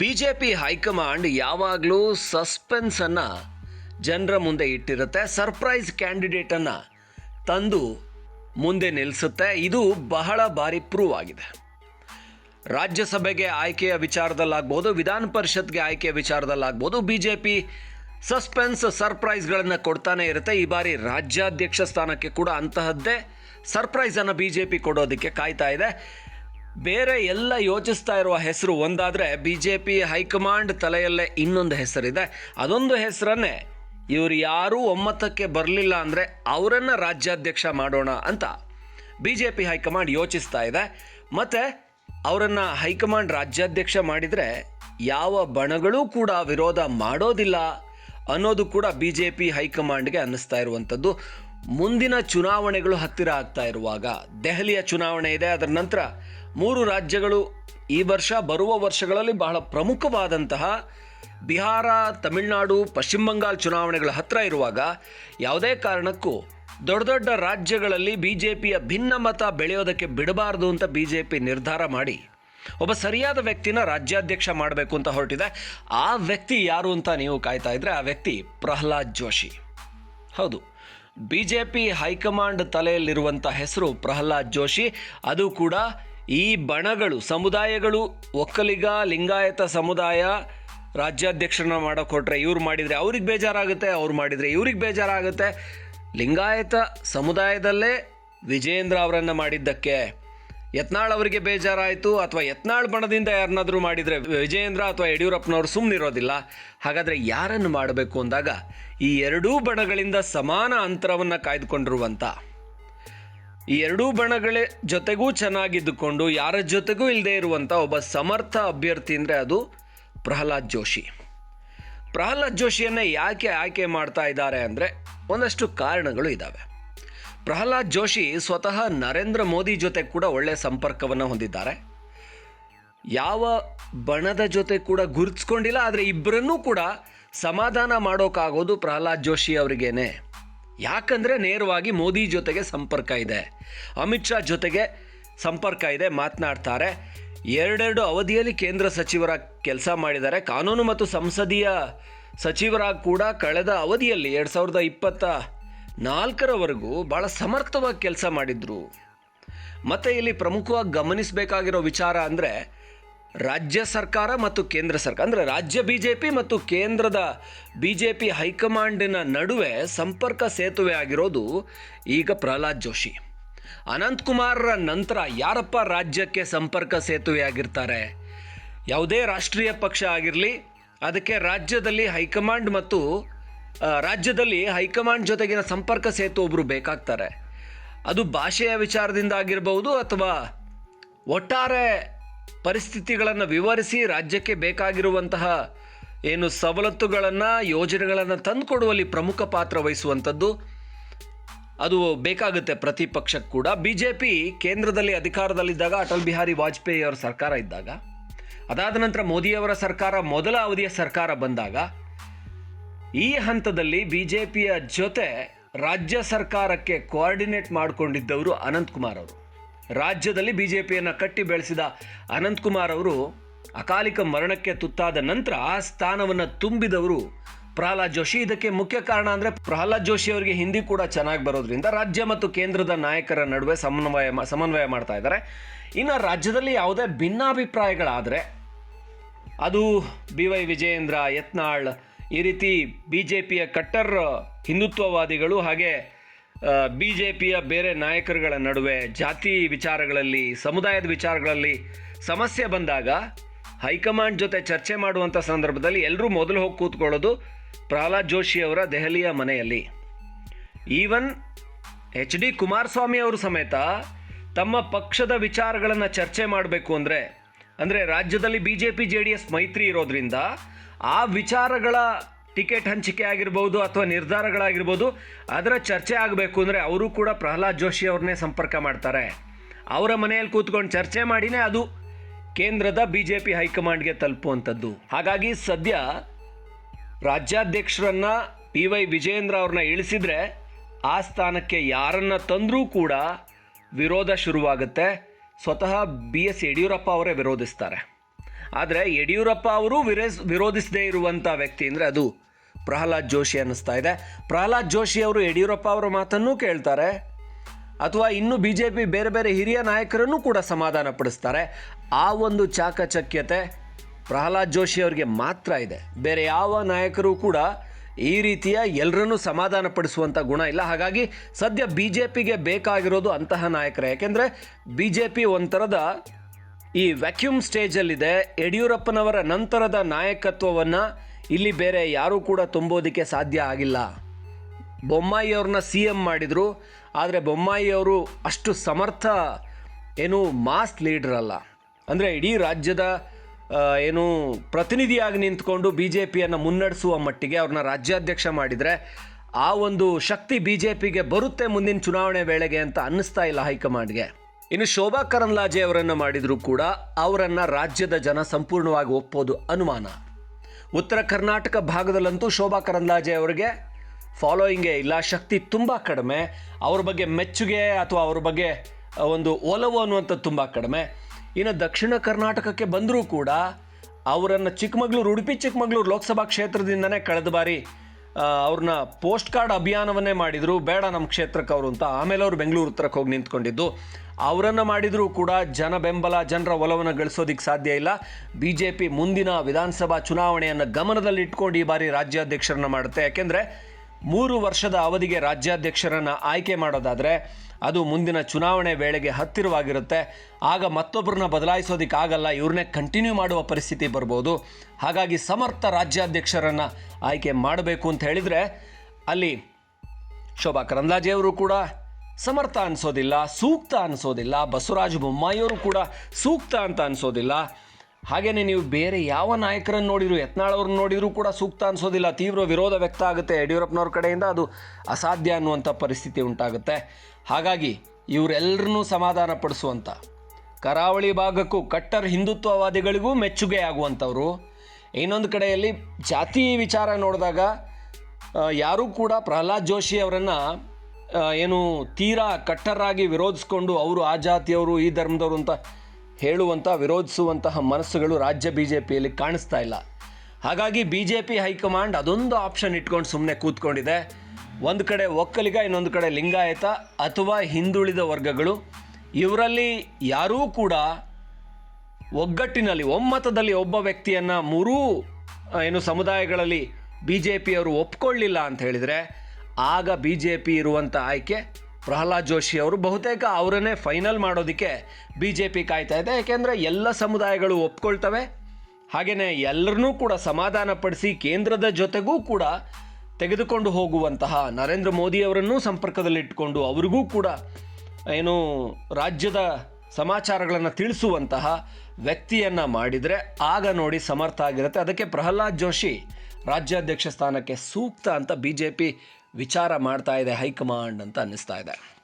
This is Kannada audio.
ಬಿ ಜೆ ಪಿ ಹೈಕಮಾಂಡ್ ಯಾವಾಗಲೂ ಸಸ್ಪೆನ್ಸನ್ನು ಜನರ ಮುಂದೆ ಇಟ್ಟಿರುತ್ತೆ, ಸರ್ಪ್ರೈಸ್ ಕ್ಯಾಂಡಿಡೇಟನ್ನು ತಂದು ಮುಂದೆ ನಿಲ್ಲಿಸುತ್ತೆ ಇದು ಬಹಳ ಬಾರಿ ಪ್ರೂವ್ ಆಗಿದೆ. ರಾಜ್ಯಸಭೆಗೆ ಆಯ್ಕೆಯ ವಿಚಾರದಲ್ಲಾಗ್ಬೋದು, ವಿಧಾನ ಪರಿಷತ್ಗೆ ಆಯ್ಕೆಯ ವಿಚಾರದಲ್ಲಾಗ್ಬೋದು ಬಿ ಜೆ ಪಿ ಸಸ್ಪೆನ್ಸ್ ಸರ್ಪ್ರೈಸ್ಗಳನ್ನು ಕೊಡ್ತಾನೆ ಇರುತ್ತೆ. ಈ ಬಾರಿ ರಾಜ್ಯಾಧ್ಯಕ್ಷ ಸ್ಥಾನಕ್ಕೆ ಕೂಡ ಅಂತಹದ್ದೇ ಸರ್ಪ್ರೈಸನ್ನು ಬಿ ಜೆ ಪಿ ಕೊಡೋದಕ್ಕೆ ಕಾಯ್ತಾ ಇದೆ. ಬೇರೆ ಎಲ್ಲ ಯೋಚಿಸ್ತಾ ಇರುವ ಹೆಸರು ಒಂದಾದರೆ B J P high command ತಲೆಯಲ್ಲೇ ಇನ್ನೊಂದು ಹೆಸರಿದೆ. ಅದೊಂದು ಹೆಸರನ್ನೇ ಇವರು ಯಾರೂ ಒಮ್ಮತಕ್ಕೆ ಬರಲಿಲ್ಲ ಅಂದರೆ ಅವರನ್ನು ರಾಜ್ಯಾಧ್ಯಕ್ಷ ಮಾಡೋಣ ಅಂತ B J P high command ಯೋಚಿಸ್ತಾ ಇದೆ. ಮತ್ತು ಅವರನ್ನು ಹೈಕಮಾಂಡ್ ರಾಜ್ಯಾಧ್ಯಕ್ಷ ಮಾಡಿದರೆ ಯಾವ ಬಣಗಳೂ ಕೂಡ ವಿರೋಧ ಮಾಡೋದಿಲ್ಲ ಅನ್ನೋದು ಕೂಡ ಬಿ ಜೆ ಪಿ ಹೈಕಮಾಂಡ್ಗೆ ಅನ್ನಿಸ್ತಾ ಇರುವಂಥದ್ದು. ಮುಂದಿನ ಚುನಾವಣೆಗಳು ಹತ್ತಿರ ಆಗ್ತಾ ಇರುವಾಗ, ದೆಹಲಿಯ ಚುನಾವಣೆ ಇದೆ, ಅದರ ನಂತರ ಮೂರು ರಾಜ್ಯಗಳು ಈ ವರ್ಷ ಬರುವ ವರ್ಷಗಳಲ್ಲಿ ಬಹಳ ಪ್ರಮುಖವಾದಂತಹ ಬಿಹಾರ, ತಮಿಳುನಾಡು, ಪಶ್ಚಿಮ ಬಂಗಾಲ್ ಚುನಾವಣೆಗಳ ಹತ್ತಿರ ಇರುವಾಗ ಯಾವುದೇ ಕಾರಣಕ್ಕೂ ದೊಡ್ಡ ದೊಡ್ಡ ರಾಜ್ಯಗಳಲ್ಲಿ ಬಿ ಜೆ ಪಿಯ ಭಿನ್ನಮತ ಬೆಳೆಯೋದಕ್ಕೆ ಬಿಡಬಾರ್ದು ಅಂತ ಬಿ ಜೆ ಪಿ ನಿರ್ಧಾರ ಮಾಡಿ ಒಬ್ಬ ಸರಿಯಾದ ವ್ಯಕ್ತಿನ ರಾಜ್ಯಾಧ್ಯಕ್ಷ ಮಾಡಬೇಕು ಅಂತ ಹೊರಟಿದೆ. ಆ ವ್ಯಕ್ತಿ ಯಾರು ಅಂತ ನೀವು ಕಾಯ್ತಾ ಇದ್ರೆ ಆ ವ್ಯಕ್ತಿ ಪ್ರಹ್ಲಾದ್ ಜೋಶಿ. ಹೌದು B J P high command ತಲೆಯಲ್ಲಿರುವಂಥ ಹೆಸರು ಪ್ರಹ್ಲಾದ್ ಜೋಶಿ. ಅದು ಕೂಡ ಈ ಬಣಗಳು, ಸಮುದಾಯಗಳು, ಒಕ್ಕಲಿಗ, ಲಿಂಗಾಯತ ಸಮುದಾಯ ರಾಜ್ಯಾಧ್ಯಕ್ಷರನ್ನ ಮಾಡೋಕೆ ಹೊರಟ್ರೆ ಇವ್ರು ಮಾಡಿದರೆ ಅವ್ರಿಗೆ ಬೇಜಾರಾಗುತ್ತೆ, ಅವ್ರು ಮಾಡಿದರೆ ಇವ್ರಿಗೆ ಬೇಜಾರಾಗುತ್ತೆ. ಲಿಂಗಾಯತ ಸಮುದಾಯದಲ್ಲೇ ವಿಜೇಂದ್ರ ಅವರನ್ನು ಮಾಡಿದ್ದಕ್ಕೆ ಯತ್ನಾಳ್ ಅವರಿಗೆ ಬೇಜಾರಾಯಿತು, ಅಥವಾ ಯತ್ನಾಳ್ ಬಣದಿಂದ ಯಾರನ್ನಾದರೂ ಮಾಡಿದರೆ ವಿಜಯೇಂದ್ರ ಅಥವಾ ಯಡಿಯೂರಪ್ಪನವರು ಸುಮ್ಮನಿರೋದಿಲ್ಲ ಹಾಗಾದರೆ ಯಾರನ್ನು ಮಾಡಬೇಕು ಅಂದಾಗ ಈ ಎರಡೂ ಬಣಗಳಿಂದ ಸಮಾನ ಅಂತರವನ್ನು ಕಾಯ್ದುಕೊಂಡಿರುವಂಥ ಈ ಎರಡೂ ಬಣಗಳ ಜೊತೆಗೂ ಚೆನ್ನಾಗಿದ್ದುಕೊಂಡು ಯಾರ ಜೊತೆಗೂ ಇಲ್ಲದೆ ಇರುವಂಥ ಒಬ್ಬ ಸಮರ್ಥ ಅಭ್ಯರ್ಥಿ ಅಂದರೆ ಅದು ಪ್ರಹ್ಲಾದ್ ಜೋಶಿ. ಪ್ರಹ್ಲಾದ್ ಜೋಶಿಯನ್ನೇ ಯಾಕೆ ಆಯ್ಕೆ ಮಾಡ್ತಾ ಇದ್ದಾರೆ ಅಂದರೆ ಒಂದಷ್ಟು ಕಾರಣಗಳು ಇದ್ದಾವೆ ಪ್ರಹ್ಲಾದ್ ಜೋಶಿ ಸ್ವತಃ ನರೇಂದ್ರ ಮೋದಿ ಜೊತೆ ಕೂಡ ಒಳ್ಳೆಯ ಸಂಪರ್ಕವನ್ನು ಹೊಂದಿದ್ದಾರೆ. ಯಾವ ಬಣದ ಜೊತೆ ಕೂಡ ಗುರುತಿಸ್ಕೊಂಡಿಲ್ಲ, ಆದರೆ ಇಬ್ಬರನ್ನೂ ಕೂಡ ಸಮಾಧಾನ ಮಾಡೋಕ್ಕಾಗೋದು ಪ್ರಹ್ಲಾದ್ ಜೋಶಿ ಅವರಿಗೇನೆ. ಯಾಕಂದರೆ ನೇರವಾಗಿ ಮೋದಿ ಜೊತೆಗೆ ಸಂಪರ್ಕ ಇದೆ. ಅಮಿತ್ ಶಾ ಜೊತೆಗೆ ಸಂಪರ್ಕ ಇದೆ, ಮಾತನಾಡ್ತಾರೆ. ಎರಡೆರಡು ಅವಧಿಯಲ್ಲಿ ಕೇಂದ್ರ ಸಚಿವರ ಕೆಲಸ ಮಾಡಿದ್ದಾರೆ. ಕಾನೂನು ಮತ್ತು ಸಂಸದೀಯ ಸಚಿವರಾಗಿ ಕೂಡ ಕಳೆದ ಅವಧಿಯಲ್ಲಿ ಎರಡು ಸಾವಿರದ ಇಪ್ಪತ್ತ ನಾಲ್ಕರವರೆಗೂ ಭಾಳ ಸಮರ್ಥವಾಗಿ ಕೆಲಸ ಮಾಡಿದ್ರು. ಮತ್ತು ಇಲ್ಲಿ ಪ್ರಮುಖವಾಗಿ ಗಮನಿಸಬೇಕಾಗಿರೋ ವಿಚಾರ ಅಂದರೆ ರಾಜ್ಯ ಸರ್ಕಾರ ಮತ್ತು ಕೇಂದ್ರ ಸರ್ಕಾರ, ಅಂದರೆ ರಾಜ್ಯ ಬಿ ಜೆ ಪಿ ಮತ್ತು ಕೇಂದ್ರದ ಬಿ ಜೆ ಪಿ ಹೈಕಮಾಂಡಿನ ನಡುವೆ ಸಂಪರ್ಕ ಸೇತುವೆ ಆಗಿರೋದು ಈಗ ಪ್ರಹ್ಲಾದ್ ಜೋಶಿ. ಅನಂತಕುಮಾರ್ರ ನಂತರ ಯಾರಪ್ಪ ರಾಜ್ಯಕ್ಕೆ ಸಂಪರ್ಕ ಸೇತುವೆ ಆಗಿರ್ತಾರೆ ಯಾವುದೇ ರಾಷ್ಟ್ರೀಯ ಪಕ್ಷ ಆಗಿರಲಿ, ಅದಕ್ಕೆ ರಾಜ್ಯದಲ್ಲಿ ಹೈಕಮಾಂಡ್ ಮತ್ತು ರಾಜ್ಯದಲ್ಲಿ ಹೈಕಮಾಂಡ್ ಜೊತೆಗಿನ ಸಂಪರ್ಕ ಸೇತು ಒಬ್ಬರು ಬೇಕಾಗ್ತಾರೆ. ಅದು ಭಾಷೆಯ ವಿಚಾರದಿಂದ ಆಗಿರಬಹುದು ಅಥವಾ ಒಟ್ಟಾರೆ ಪರಿಸ್ಥಿತಿಗಳನ್ನು ವಿವರಿಸಿ ರಾಜ್ಯಕ್ಕೆ ಬೇಕಾಗಿರುವಂತಹ ಏನು ಸವಲತ್ತುಗಳನ್ನು, ಯೋಜನೆಗಳನ್ನು ತಂದುಕೊಡುವಲ್ಲಿ ಪ್ರಮುಖ ಪಾತ್ರ ವಹಿಸುವಂಥದ್ದು. ಅದು ಬೇಕಾಗುತ್ತೆ ಪ್ರತಿ ಪಕ್ಷಕ್ಕೆ ಕೂಡ. ಬಿ ಜೆ ಪಿ ಕೇಂದ್ರದಲ್ಲಿ ಅಧಿಕಾರದಲ್ಲಿದ್ದಾಗ ಅಟಲ್ ಬಿಹಾರಿ ವಾಜಪೇಯಿ ಅವರ ಸರ್ಕಾರ ಇದ್ದಾಗ, ಅದಾದ ನಂತರ ಮೋದಿಯವರ ಸರ್ಕಾರ, ಮೊದಲ ಅವಧಿಯ ಸರ್ಕಾರ ಬಂದಾಗ, ಈ ಹಂತದಲ್ಲಿ ಬಿ ಜೆ ಪಿಯ ಜೊತೆ ರಾಜ್ಯ ಸರ್ಕಾರಕ್ಕೆ ಕೋಆರ್ಡಿನೇಟ್ ಮಾಡಿಕೊಂಡಿದ್ದವರು ಅನಂತಕುಮಾರ್ ಅವರು. ರಾಜ್ಯದಲ್ಲಿ ಬಿ ಜೆ ಪಿಯನ್ನು ಕಟ್ಟಿ ಬೆಳೆಸಿದ ಅನಂತಕುಮಾರ್ ಅವರು ಅಕಾಲಿಕ ಮರಣಕ್ಕೆ ತುತ್ತಾದ ನಂತರ ಆ ಸ್ಥಾನವನ್ನು ತುಂಬಿದವರು ಪ್ರಹ್ಲಾದ್ ಜೋಶಿ. ಇದಕ್ಕೆ ಮುಖ್ಯ ಕಾರಣ ಅಂದರೆ ಪ್ರಹ್ಲಾದ್ ಜೋಶಿ ಅವರಿಗೆ ಹಿಂದಿ ಕೂಡ ಚೆನ್ನಾಗಿ ಬರೋದ್ರಿಂದ ರಾಜ್ಯ ಮತ್ತು ಕೇಂದ್ರದ ನಾಯಕರ ನಡುವೆ ಸಮನ್ವಯ ಸಮನ್ವಯ ಮಾಡ್ತಾ ಇದ್ದಾರೆ. ಇನ್ನು ರಾಜ್ಯದಲ್ಲಿ ಯಾವುದೇ ಭಿನ್ನಾಭಿಪ್ರಾಯಗಳಾದರೆ ಅದು ಬಿ ವೈ ವಿಜಯೇಂದ್ರ ಯತ್ನಾಳ್ ಈ ರೀತಿ ಬಿ ಜೆ ಪಿಯ ಕಟ್ಟರ್ ಹಿಂದುತ್ವವಾದಿಗಳು ಹಾಗೆ ಬಿ ಜೆ ಪಿಯ ಬೇರೆ ನಾಯಕರುಗಳ ನಡುವೆ ಜಾತಿ ವಿಚಾರಗಳಲ್ಲಿ, ಸಮುದಾಯದ ವಿಚಾರಗಳಲ್ಲಿ ಸಮಸ್ಯೆ ಬಂದಾಗ ಹೈಕಮಾಂಡ್ ಜೊತೆ ಚರ್ಚೆ ಮಾಡುವಂಥ ಸಂದರ್ಭದಲ್ಲಿ ಎಲ್ಲರೂ ಮೊದಲು ಹೋಗಿ ಕೂತ್ಕೊಳ್ಳೋದು ಪ್ರಹ್ಲಾದ್ ಜೋಶಿ ಅವರ ದೆಹಲಿಯ ಮನೆಯಲ್ಲಿ. ಈವನ್ ಎಚ್ ಡಿ ಕುಮಾರಸ್ವಾಮಿ ಅವರು ಸಮೇತ ತಮ್ಮ ಪಕ್ಷದ ವಿಚಾರಗಳನ್ನು ಚರ್ಚೆ ಮಾಡಬೇಕು ಅಂದರೆ ಅಂದರೆ ರಾಜ್ಯದಲ್ಲಿ B J P J D S ಮೈತ್ರಿ ಇರೋದ್ರಿಂದ ಆ ವಿಚಾರಗಳ ಟಿಕೆಟ್ ಹಂಚಿಕೆ ಆಗಿರ್ಬೋದು ಅಥವಾ ನಿರ್ಧಾರಗಳಾಗಿರ್ಬೋದು, ಅದರ ಚರ್ಚೆ ಆಗಬೇಕು ಅಂದರೆ ಅವರು ಕೂಡ ಪ್ರಹ್ಲಾದ್ ಜೋಶಿ ಅವ್ರನ್ನೇ ಸಂಪರ್ಕ ಮಾಡ್ತಾರೆ. ಅವರ ಮನೆಯಲ್ಲಿ ಕೂತ್ಕೊಂಡು ಚರ್ಚೆ ಮಾಡಿನೇ ಅದು ಕೇಂದ್ರದ ಬಿ ಜೆ ಪಿ ಹೈಕಮಾಂಡ್ಗೆ ತಲುಪುವಂಥದ್ದು. ಹಾಗಾಗಿ ಸದ್ಯ ರಾಜ್ಯಾಧ್ಯಕ್ಷರನ್ನು ಪಿ ವೈ ವಿಜಯೇಂದ್ರ ಅವ್ರನ್ನ ಇಳಿಸಿದ್ರೆ ಆ ಸ್ಥಾನಕ್ಕೆ ಯಾರನ್ನ ತಂದರೂ ಕೂಡ ವಿರೋಧ ಶುರುವಾಗುತ್ತೆ. ಸ್ವತಃ ಬಿ ಎಸ್ ಯಡಿಯೂರಪ್ಪ ಅವರೇ ವಿರೋಧಿಸ್ತಾರೆ. ಆದರೆ ಯಡಿಯೂರಪ್ಪ ಅವರು ವಿರೋಧ ವಿರೋಧಿಸದೇ ಇರುವಂಥ ವ್ಯಕ್ತಿ ಅಂದರೆ ಅದು ಪ್ರಹ್ಲಾದ್ ಜೋಶಿ ಅನ್ನಿಸ್ತಾ ಇದೆ. ಪ್ರಹ್ಲಾದ್ ಜೋಶಿ ಅವರು ಯಡಿಯೂರಪ್ಪ ಅವರ ಮಾತನ್ನೂ ಕೇಳ್ತಾರೆ. ಅಥವಾ ಇನ್ನು ಬಿ ಜೆ ಪಿ ಬೇರೆ ಬೇರೆ ಹಿರಿಯ ನಾಯಕರನ್ನು ಕೂಡ ಸಮಾಧಾನ ಪಡಿಸ್ತಾರೆ. ಆ ಒಂದು ಚಾಕಚಕ್ಯತೆ ಪ್ರಹ್ಲಾದ್ ಜೋಶಿ ಅವರಿಗೆ ಮಾತ್ರ ಇದೆ. ಬೇರೆ ಯಾವ ನಾಯಕರು ಕೂಡ ಈ ರೀತಿಯ ಎಲ್ಲರನ್ನೂ ಸಮಾಧಾನ ಪಡಿಸುವಂಥ ಗುಣ ಇಲ್ಲ. ಹಾಗಾಗಿ ಸದ್ಯ ಬಿ ಜೆ ಪಿಗೆ ಬೇಕಾಗಿರೋದು ಅಂತಹ ನಾಯಕರೇ. ಯಾಕೆಂದರೆ ಬಿ ಜೆ ಪಿ ಒಂಥರದ ಈ ವ್ಯಾಕ್ಯೂಮ್ ಸ್ಟೇಜಲ್ಲಿದೆ ಯಡಿಯೂರಪ್ಪನವರ ನಂತರದ ನಾಯಕತ್ವವನ್ನು ಇಲ್ಲಿ ಬೇರೆ ಯಾರೂ ಕೂಡ ತುಂಬೋದಕ್ಕೆ ಸಾಧ್ಯ ಆಗಿಲ್ಲ. ಬೊಮ್ಮಾಯಿ ಅವ್ರನ್ನ ಸಿ ಎಂ ಮಾಡಿದರು, ಆದರೆ ಬೊಮ್ಮಾಯಿ ಅವರು ಅಷ್ಟು ಸಮರ್ಥ ಏನು ಮಾಸ್ ಲೀಡರ್ ಅಲ್ಲ. ಅಂದರೆ ಇಡೀ ರಾಜ್ಯದ ಏನು ಪ್ರತಿನಿಧಿಯಾಗಿ ನಿಂತ್ಕೊಂಡು ಬಿ ಜೆ ಪಿಯನ್ನು ಮುನ್ನಡೆಸುವ ಮಟ್ಟಿಗೆ ಅವ್ರನ್ನ ರಾಜ್ಯಾಧ್ಯಕ್ಷ ಮಾಡಿದರೆ ಆ ಒಂದು ಶಕ್ತಿ ಬಿ ಜೆ ಪಿಗೆ ಬರುತ್ತೆ ಮುಂದಿನ ಚುನಾವಣೆ ವೇಳೆಗೆ ಅಂತ ಅನ್ನಿಸ್ತಾ ಇಲ್ಲ ಹೈಕಮಾಂಡ್ಗೆ. ಇನ್ನು ಶೋಭಾ ಕರಂದ್ಲಾಜೆ ಅವರನ್ನು ಮಾಡಿದರೂ ಕೂಡ ಅವರನ್ನು ರಾಜ್ಯದ ಜನ ಸಂಪೂರ್ಣವಾಗಿ ಒಪ್ಪೋದು ಅನುಮಾನ. ಉತ್ತರ ಕರ್ನಾಟಕ ಭಾಗದಲ್ಲಂತೂ ಶೋಭಾ ಕರಂದ್ಲಾಜೆ ಅವರಿಗೆ ಫಾಲೋಯಿಂಗೇ ಇಲ್ಲ, ಶಕ್ತಿ ತುಂಬ ಕಡಿಮೆ. ಅವ್ರ ಬಗ್ಗೆ ಮೆಚ್ಚುಗೆ ಅಥವಾ ಅವ್ರ ಬಗ್ಗೆ ಒಂದು ಒಲವು ಅನ್ನುವಂಥದ್ದು ತುಂಬ ಕಡಿಮೆ. ಇನ್ನು ದಕ್ಷಿಣ ಕರ್ನಾಟಕಕ್ಕೆ ಬಂದರೂ ಕೂಡ ಅವರನ್ನು ಚಿಕ್ಕಮಗಳೂರು, ಉಡುಪಿ ಚಿಕ್ಕಮಗಳೂರು ಲೋಕಸಭಾ ಕ್ಷೇತ್ರದಿಂದನೇ ಕಳೆದ ಬಾರಿ ಅವ್ರನ್ನ ಪೋಸ್ಟ್ ಕಾರ್ಡ್ ಅಭಿಯಾನವನ್ನೇ ಮಾಡಿದರು. ಬೇಡ ನಮ್ಮ ಕ್ಷೇತ್ರಕ್ಕೆ ಅವರು ಅಂತ. ಆಮೇಲೆ ಅವರು ಬೆಂಗಳೂರು ಉತ್ತರಕ್ಕೆ ಹೋಗಿ ನಿಂತ್ಕೊಂಡಿದ್ದು. ಅವರನ್ನು ಮಾಡಿದರೂ ಕೂಡ ಜನ ಬೆಂಬಲ, ಜನರ ಒಲವನ್ನು ಗಳಿಸೋದಕ್ಕೆ ಸಾಧ್ಯ ಇಲ್ಲ. ಬಿ ಜೆ ಪಿ ಮುಂದಿನ ವಿಧಾನಸಭಾ ಚುನಾವಣೆಯನ್ನು ಗಮನದಲ್ಲಿಟ್ಕೊಂಡು ಈ ಬಾರಿ ರಾಜ್ಯಾಧ್ಯಕ್ಷರನ್ನು ಮಾಡುತ್ತೆ. ಯಾಕೆಂದರೆ ಮೂರು ವರ್ಷದ ಅವಧಿಗೆ ರಾಜ್ಯಾಧ್ಯಕ್ಷರನ್ನು ಆಯ್ಕೆ ಮಾಡೋದಾದರೆ ಅದು ಮುಂದಿನ ಚುನಾವಣೆ ವೇಳೆಗೆ ಹತ್ತಿರವಾಗಿರುತ್ತೆ. ಆಗ ಮತ್ತೊಬ್ಬರನ್ನ ಬದಲಾಯಿಸೋದಕ್ಕಾಗಲ್ಲ ಇವ್ರನ್ನೇ ಕಂಟಿನ್ಯೂ ಮಾಡುವ ಪರಿಸ್ಥಿತಿ ಬರ್ಬೋದು. ಹಾಗಾಗಿ ಸಮರ್ಥ ರಾಜ್ಯಾಧ್ಯಕ್ಷರನ್ನು ಆಯ್ಕೆ ಮಾಡಬೇಕು ಅಂತ ಹೇಳಿದರೆ ಅಲ್ಲಿ ಶೋಭಾ ಕರಂದ್ಲಾಜೆಯವರು ಕೂಡ ಸಮರ್ಥ ಅನಿಸೋದಿಲ್ಲ, ಸೂಕ್ತ ಅನಿಸೋದಿಲ್ಲ, ಬಸವರಾಜ ಬೊಮ್ಮಾಯಿಯವರು ಕೂಡ ಸೂಕ್ತ ಅಂತ ಅನಿಸೋದಿಲ್ಲ. ಹಾಗೆಯೇ ನೀವು ಬೇರೆ ಯಾವ ನಾಯಕರನ್ನು ನೋಡಿದ್ರು ಯತ್ನಾಳವ್ರನ್ನ ನೋಡಿದ್ರು ಕೂಡ ಸೂಕ್ತ ಅನಿಸೋದಿಲ್ಲ. ತೀವ್ರ ವಿರೋಧ ವ್ಯಕ್ತ ಆಗುತ್ತೆ ಯಡಿಯೂರಪ್ಪನವ್ರ ಕಡೆಯಿಂದ, ಅದು ಅಸಾಧ್ಯ ಅನ್ನುವಂಥ ಪರಿಸ್ಥಿತಿ ಉಂಟಾಗುತ್ತೆ. ಹಾಗಾಗಿ ಇವರೆಲ್ಲರನ್ನೂ ಸಮಾಧಾನ ಪಡಿಸುವಂಥ, ಕರಾವಳಿ ಭಾಗಕ್ಕೂ ಕಟ್ಟರ್ ಹಿಂದುತ್ವವಾದಿಗಳಿಗೂ ಮೆಚ್ಚುಗೆ ಆಗುವಂಥವ್ರು. ಇನ್ನೊಂದು ಕಡೆಯಲ್ಲಿ ಜಾತಿ ವಿಚಾರ ನೋಡಿದಾಗ ಯಾರೂ ಕೂಡ ಪ್ರಹ್ಲಾದ್ ಜೋಶಿ ಅವರನ್ನು ಏನು ತೀರಾ ಕಟ್ಟರಾಗಿ ವಿರೋಧಿಸ್ಕೊಂಡು ಅವರು ಆ ಜಾತಿಯವರು, ಈ ಧರ್ಮದವರು ಅಂತ ಹೇಳುವಂಥ ವಿರೋಧಿಸುವಂತಹ ಮನಸ್ಸುಗಳು ರಾಜ್ಯ ಬಿ ಜೆ ಪಿಯಲ್ಲಿ ಕಾಣಿಸ್ತಾ ಇಲ್ಲ. ಹಾಗಾಗಿ B J P high command ಅದೊಂದು ಆಪ್ಷನ್ ಇಟ್ಕೊಂಡು ಸುಮ್ಮನೆ ಕೂತ್ಕೊಂಡಿದೆ. ಒಂದು ಕಡೆ ಒಕ್ಕಲಿಗ, ಇನ್ನೊಂದು ಕಡೆ ಲಿಂಗಾಯತ ಅಥವಾ ಹಿಂದುಳಿದ ವರ್ಗಗಳು. ಇವರಲ್ಲಿ ಯಾರೂ ಕೂಡ ಒಗ್ಗಟ್ಟಿನಲ್ಲಿ, ಒಮ್ಮತದಲ್ಲಿ ಒಬ್ಬ ವ್ಯಕ್ತಿಯನ್ನು ಮೂರೂ ಏನು ಸಮುದಾಯಗಳಲ್ಲಿ ಬಿ ಜೆ ಪಿಯವರು ಒಪ್ಕೊಳ್ಳಿಲ್ಲ ಅಂತ ಹೇಳಿದರೆ ಆಗ ಬಿ ಜೆ ಪಿ ಇರುವಂಥ ಆಯ್ಕೆ ಪ್ರಹ್ಲಾದ್ ಜೋಶಿ ಅವರು. ಬಹುತೇಕ ಅವರನ್ನೇ ಫೈನಲ್ ಮಾಡೋದಕ್ಕೆ ಬಿ ಜೆ ಪಿ ಕಾಯ್ತಾ ಇದೆ. ಯಾಕೆಂದರೆ ಎಲ್ಲ ಸಮುದಾಯಗಳು ಒಪ್ಕೊಳ್ತವೆ. ಹಾಗೆಯೇ ಎಲ್ಲರನ್ನೂ ಕೂಡ ಸಮಾಧಾನಪಡಿಸಿ ಕೇಂದ್ರದ ಜೊತೆಗೂ ಕೂಡ ತೆಗೆದುಕೊಂಡು ಹೋಗುವಂತಹ ನರೇಂದ್ರ ಮೋದಿಯವರನ್ನೂ ಸಂಪರ್ಕದಲ್ಲಿಟ್ಟುಕೊಂಡು ಅವರಿಗೂ ಕೂಡ ಏನು ರಾಜ್ಯದ ಸಮಾಚಾರಗಳನ್ನು ತಿಳಿಸುವಂತಹ ವ್ಯಕ್ತಿಯನ್ನು ಮಾಡಿದರೆ ಆಗ ನೋಡಿ ಸಮರ್ಥ ಆಗಿರುತ್ತೆ. ಅದಕ್ಕೆ ಪ್ರಹ್ಲಾದ್ ಜೋಶಿ ರಾಜ್ಯಾಧ್ಯಕ್ಷ ಸ್ಥಾನಕ್ಕೆ ಸೂಕ್ತ ಅಂತ ಬಿ ಜೆ ಪಿ ವಿಚಾರ ಮಾಡ್ತಾ ಇದೆ ಹೈಕಮಾಂಡ್ ಅಂತ ಅನ್ನಿಸ್ತಾ ಇದೆ.